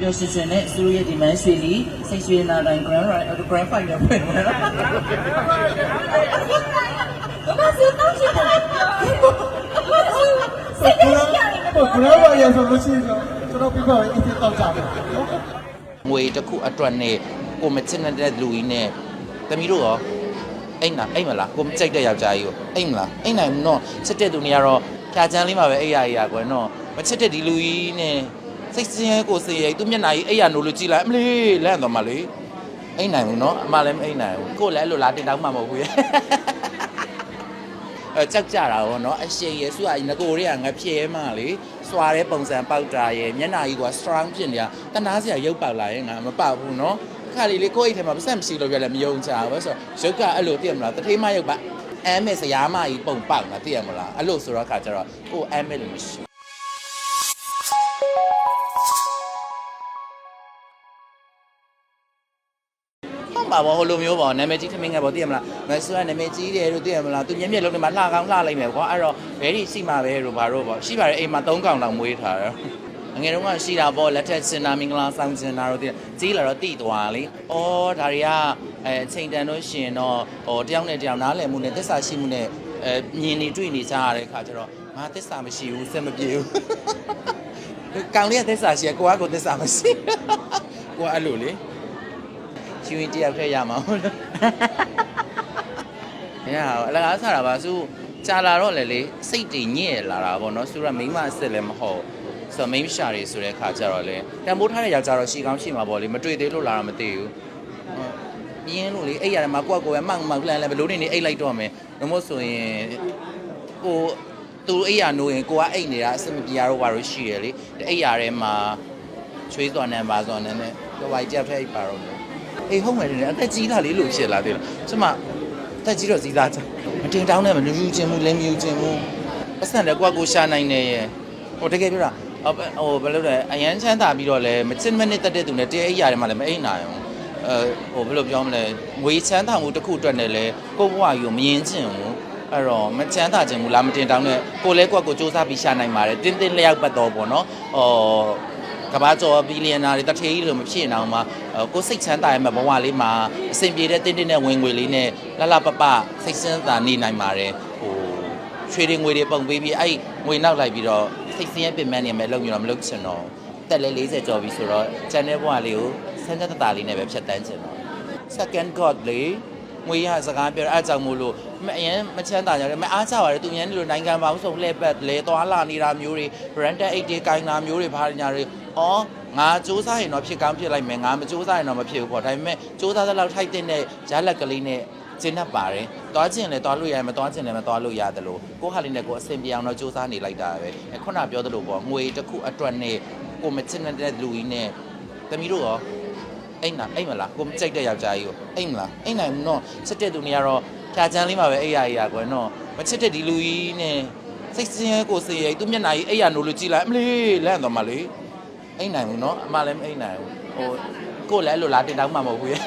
ပျော်ရွှင်ရွှင်နဲ့သူတို့ရဲ့ဒီမန်းရွှေလီစိတ်ရွှေနာတိုင်း grand grand final ဖွင့်မယ်နော်ဘာစတောင်းချင်တယ်စိတ်ကလေးရတယ်ဟိုဘရဘာရဆိုလို့ရှိရင်ကျွန်တော်ပြပါရင်အစ်စ်တောက်ကြတယ်ငွေတစ်ခုအတွက်နဲ့ကိုမချစ်တဲ့လူကြီးနဲ့တမီးတို့ရောအိမ်လားအိမ်မလားကိုမကြိုက်တဲ့ယောက်ျားကြီးကိုအိမ်မလားအိမ်နိုင်မနော်ချစ်တဲ့သူနေရာတော့ဖြာချမ်းလေးမှာပဲအိမ်ရရကွယ်နော်မချစ်တဲ့ဒီလူကြီးနဲ့ စိတ်စင်းရဲကိုစေးရဲသူမျက်နှာကြီးအိမ်ရနိုးလို့ကြည့်လိုက်အမလေးလန့်တော့မှလေအိမ်နိုင်ဘူးနော်အမလည်းမအိမ်နိုင်ဘူးကိုလည်းအဲ့လိုလားတင်တောင်းမှမဟုတ်ဘူးရဲ့အဲကြောက်ကြတာရောနော်အရှင်ရဲစုကငကိုတွေကငဖြဲမှလေစွာတဲ့ပုံစံပေါက်တာရဲ့မျက်နှာကြီးက strong ဖြစ်နေတာတနာစရာရုပ်ပေါက်လာရဲ့ငါမပေါက်ဘူးနော်အခါလေးလေးကိုယ့်အိတ်ထဲမှာပတ်စံမရှိလို့ပြောလဲမယုံချဘူးပဲဆိုတော့ရုပ်ကအဲ့လိုတည်မလားတထေးမရုပ်ပါအမ်းမဲ့စရာမကြီးပုံပေါက်တာတည်ရမလားအဲ့လိုဆိုတော့အခါကျတော့ကိုယ်အမ်းမဲ့လို့မရှိ ပါဘောဟိုလိုမျိုးပေါ့နာမည်ကြီးထမင်းငယ်ပေါ့သိရမလားမဆူကနာမည်ကြီးတယ်လို့သိရမလားသူမျက်မျက်လုံးတွေမှာလှကောင်းလှလိုက်မယ်ကွာအဲ့တော့ဘဲဒီရှိမှာပဲလို့ဘာလို့ပေါ့ရှိပါတယ်အိမ်မှာ၃កောင်လောက်မွေးထားတယ်ငယ်တုန်းကရှိတာပေါ့လက်ထက်စင်နာမင်္ဂလာဆောင်စင်နာတို့သိကြီးလာတော့တိသွားလေ။အော်ဒါတွေကအဲအချိန်တန်လို့ရှင်တော့ဟိုတယောက်နဲ့တယောက်နားလည်မှုနဲ့သစ္စာရှိမှုနဲ့အဲမြင်နေတွေ့နေကြရတဲ့ခါကျတော့ငါသစ္စာမရှိဘူးစက်မပြေဘူး။ကောင်လေးကသစ္စာရှိရကိုကကိုသစ္စာမရှိ။ကိုကအဲ့လိုလေ။ ချီဝင်တယောက်ထည့်ရမှာဟုတ်လား။ညာအလကားဆတာပါစုကြာလာတော့လေလေစိတ်တည်ညစ်လာတာပေါ့နော်။စုရမိန်းမအစ်စ်လည်းမဟုတ်ဆိုတော့မိန်းရှာတွေဆိုတဲ့ခါကျတော့လေတံပိုးထားတဲ့ယောက်ျားတော့ရှီကောင်းရှိမှာပေါ့လေမတွေ့သေးလို့လာတော့မသိဘူး။ဟုတ်ပြင်းလို့လေအဲ့ရတယ်မှာကိုယ့်ကိုယ်ပဲမှောက်မှောက်လှမ်းလဲဘလို့နေနေအိတ်လိုက်တော့မယ်။လို့မို့ဆိုရင်ကိုသူအိတ်ရနိုးရင်ကိုကအိတ်နေတာအဆင်မပြေရတော့ဘာလို့ရှိရလေ။အိတ်ရထဲမှာချွေးစော်နံပါစော်နံနဲ့တော့ဘာကြောက်ထဲအိတ်ပါတော့ မယ်။အေးဟုတ်မယ်တယ်အသက်ကြီးတာလေးလို့ဖြစ်လာသေးတယ်ကျမအသက်ကြီးတော့ကြီးသားချမတင်တောင်းနဲ့မလူယူခြင်းဘူးလင်းမြူခြင်းဘူးပတ်စံလည်းကိုကကိုရှာနိုင်နေရဲ့ဟိုတကယ်ပြောတာဟိုဘယ်လိုလဲအရန်ချမ်းသာပြီးတော့လဲမချစ်မနစ်တက်တဲ့သူနဲ့တရားအိရတယ်မှလည်းမအိမ်နိုင်အောင်အဲဟိုဘယ်လိုပြောမလဲငွေချမ်းသာမှုတစ်ခုအတွက်နဲ့လဲကိုဘဝကြီးကိုမရင်ကျင်ဘူးအဲ့တော့မချမ်းသာခြင်းဘူးလားမတင်တောင်းနဲ့ကိုလဲကိုကကိုစူးစမ်းပြီးရှာနိုင်ပါတယ်တင်းတင်းလျောက်ပတ်တော့ပေါ့နော်ဟော ကဘာကျော်ဘီလီယံနာတွေတထေးကြီးလို့မဖြစ်အောင်မှာကိုစိတ်ချမ်းသာရမယ့်ဘဝလေးမှာအဆင်ပြေတဲ့တင်းတင်းနဲ့ဝင်ငွေလေးနဲ့လှလှပပစိတ်စမ်းသာနေနိုင်ပါတယ်ဟိုရွှေတွေငွေတွေပုံပေးပြီးအဲ့ငွေနောက်လိုက်ပြီးတော့စိတ်ဆင်းရဲပင်ပန်းနေမယ်လုံပြီးတော့မလုပ်ချင်တော့တက်လဲ40ကျော်ပြီဆိုတော့ကျန်တဲ့ဘဝလေးကိုစမ်းသက်တာလေးနဲ့ပဲဖြတ်တန်းချင်တော့ second god လေး ငွေရစကားပြောအဲ့အကြောင့်မို့လို့မအရင်မချမ်းသာကြတယ်မအားကြပါတယ်သူများနေလို့နိုင်ငံပေါင်းစုံလှည့်ပတ်လဲသွားလာနေတာမျိုးတွေ branded 8တွေကိုင်နာမျိုးတွေဘာညာတွေဩငါစူးစမ်းရင်တော့ဖြစ်ကောင်းဖြစ်လိုက်မယ်ငါမစူးစမ်းရင်တော့မဖြစ်ဘူးပေါ့ဒါပေမဲ့စူးစမ်းတဲ့လောက်ထိုက်တဲ့ရလက်ကလေးနဲ့ကျင်းတတ်ပါတယ်။သွားခြင်းလည်းသွားလို့ရတယ်မသွားခြင်းလည်းမသွားလို့ရတယ်လို့ကိုယ့်ဟာလေးနဲ့ကိုယ်အဆင်ပြေအောင်တော့စူးစမ်းနေလိုက်တာပဲ။အဲခုနပြောသလိုပေါ့ငွေတစ်ခုအတွက်နဲ့ကိုမချစ်တဲ့လူကြီးနဲ့တမီးတို့ရော အိမ်လားအိမ်မလားကိုမကြိုက်တဲ့ယောက်ျားကြီးကိုအိမ်မလားအိမ်နိုင်မနော်ချစ်တဲ့သူနေရာတော့ဖြာချမ်းလေးမှာပဲအိမ်ရရကွယ်နော်မချစ်တဲ့ဒီလူကြီးနဲ့စိတ်စင်းရဲကိုစေးရဲသူမျက်နှာကြီးအိမ်ရနိုးလို့ကြည့်လိုက်အမလေးလန့်တော့မှလေအိမ်နိုင်ဘူးနော်အမလည်းမအိမ်နိုင်ဘူးဟိုကိုလည်းအဲ့လိုလားတင်တောင်းမှမဟုတ်ဘူးရဲ့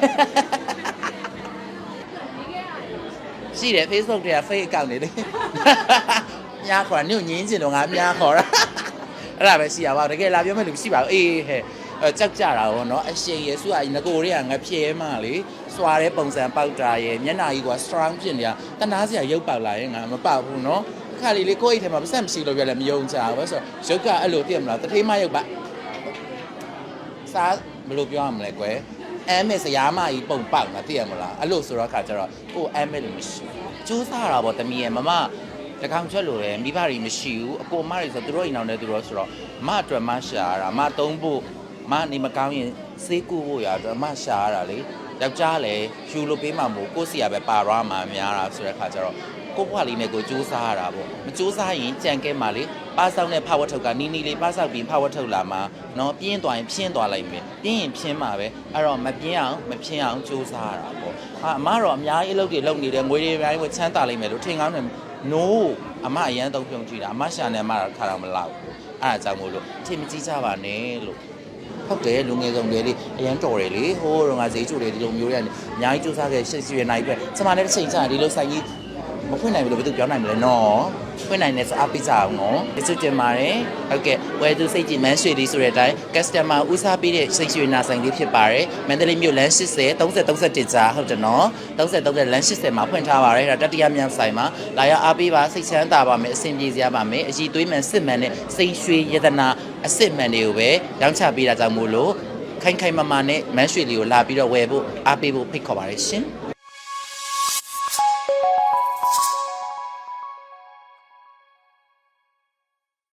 ရှိတယ် Facebook တွေက fake account တွေလေမြားခေါ်တာညို့ညင်းချင်တော့ငါမြားခေါ်တာအဲ့ဒါပဲရှိရပါတကယ်လာပြောမဲ့လူရှိပါဘူးအေးဟဲ့အဲ ကြောက်ကြတာပေါ့နော်အရှိန်ရယ်စုကငကိုတွေကငဖြဲမှလေစွာတဲ့ပုံစံပေါက်တာရယ်မျက်နှာကြီးက strong ဖြစ်နေတာတနာစရာရုပ်ပေါက်လာရင်ငါမပေါက်ဘူးနော်ခါလေးလေးကိုယ့်အိတ်ထဲမှာပတ်စံမရှိလို့ပြောလဲမယုံကြဘူးဆိုတော့ရုပ်ကအဲ့လိုသိရမလားတထိမရုပ်ပါစားဘယ်လိုပြောရမလဲကွယ်အမ်မဲစရာမကြီးပုံပေါက်ငါသိရမလားအဲ့လိုဆိုတော့ခါကျတော့ကိုအမ်မဲလို့မရှိဘူးကျိုးစားတာပေါ့တမီးရယ်မမတကောင်ချက်လို့လည်းမိဘတွေမရှိဘူးအကိုမတွေဆိုသူတို့အိမ်အောင်နေသူတို့ဆိုတော့မအတွက်မရှာတာမသုံးဖို့ မနေမကောင်းရင်စေးကူဖို့ရတော့အမရှာရတာလေယောက်ျားလည်းယူလို့ပေးမှမို့ကိုယ့်စီရပဲပါရမှာများတာဆိုတဲ့ခါကျတော့ကိုယ့်ဘွားလေးနဲ့ကိုစူးစမ်းရတာပေါ့မစူးစမ်းရင်ကြံကဲမှလေပါဆောက်နဲ့ဖဝတ်ထုတ်ကနီးနီးလေးပါဆောက်ပြီးဖဝတ်ထုတ်လာမှာနော်ပြင်းသွားရင်ဖြင်းသွားလိုက်မယ်ပြင်းရင်ဖြင်းမှာပဲအဲ့တော့မပြင်းအောင်မဖြင်းအောင်စူးစမ်းရတာပေါ့အာအမတော့အများကြီးအလုပ်တွေလုပ်နေတယ်ငွေတွေအများကြီးဝချမ်းသာလိုက်မယ်လို့ထင်ကောင်းတယ် no အမအရန်သုံးပြုံးကြည့်တာအမရှာနေအမတော့ခါတော့မလောက်ဘူးအဲ့ဒါကြောင့်မို့လို့ထင်မကြည့်ကြပါနဲ့လို့ ဟုတ်တယ်လူငယ်ဆုံးတွေလေအရန်တော်တယ်လေဟိုးတော့ငါဈေးချိုတွေဒီလိုမျိုးတွေကနေအများကြီးစူးစမ်းခဲ့ရှစ်စီရနိုင်ပဲကျမလည်းတစ်ချိန်ကြာဒီလိုဆိုင်ကြီးမဖွင့်နိုင်ဘူးလို့ဘယ်သူပြောနိုင်မလဲနော် ဖွင့်နိုင်တယ်ဆိုအားပေးကြအောင်နော်ကျေးဇူးတင်ပါတယ်ဟုတ်ကဲ့ဝယ်သူစိတ်ကြည်မန်းရွှေလေးဆိုတဲ့အတိုင်း customer ဦးစားပေးတဲ့စိတ်ရွှေနာဆိုင်လေးဖြစ်ပါတယ်မန္တလေးမြို့လမ်း80 30 31ကြားဟုတ်တယ်နော်30 30လမ်း80မှာဖွင့်ထားပါတယ်ဒါတတိယမြန်ဆိုင်မှာလာရောက်အားပေးပါစိတ်ချမ်းသာပါမယ်အဆင်ပြေစရာပါမယ်အကြီးသွေးမှန်စစ်မှန်နဲ့စိတ်ရွှေယတနာအစစ်မှန်တွေကိုပဲရောင်းချပေးတာကြောင့်မို့လို့ခိုင်ခိုင်မာမာနဲ့မန်းရွှေလေးကိုလာပြီးတော့ဝယ်ဖို့အားပေးဖို့ဖိတ်ခေါ်ပါတယ်ရှင်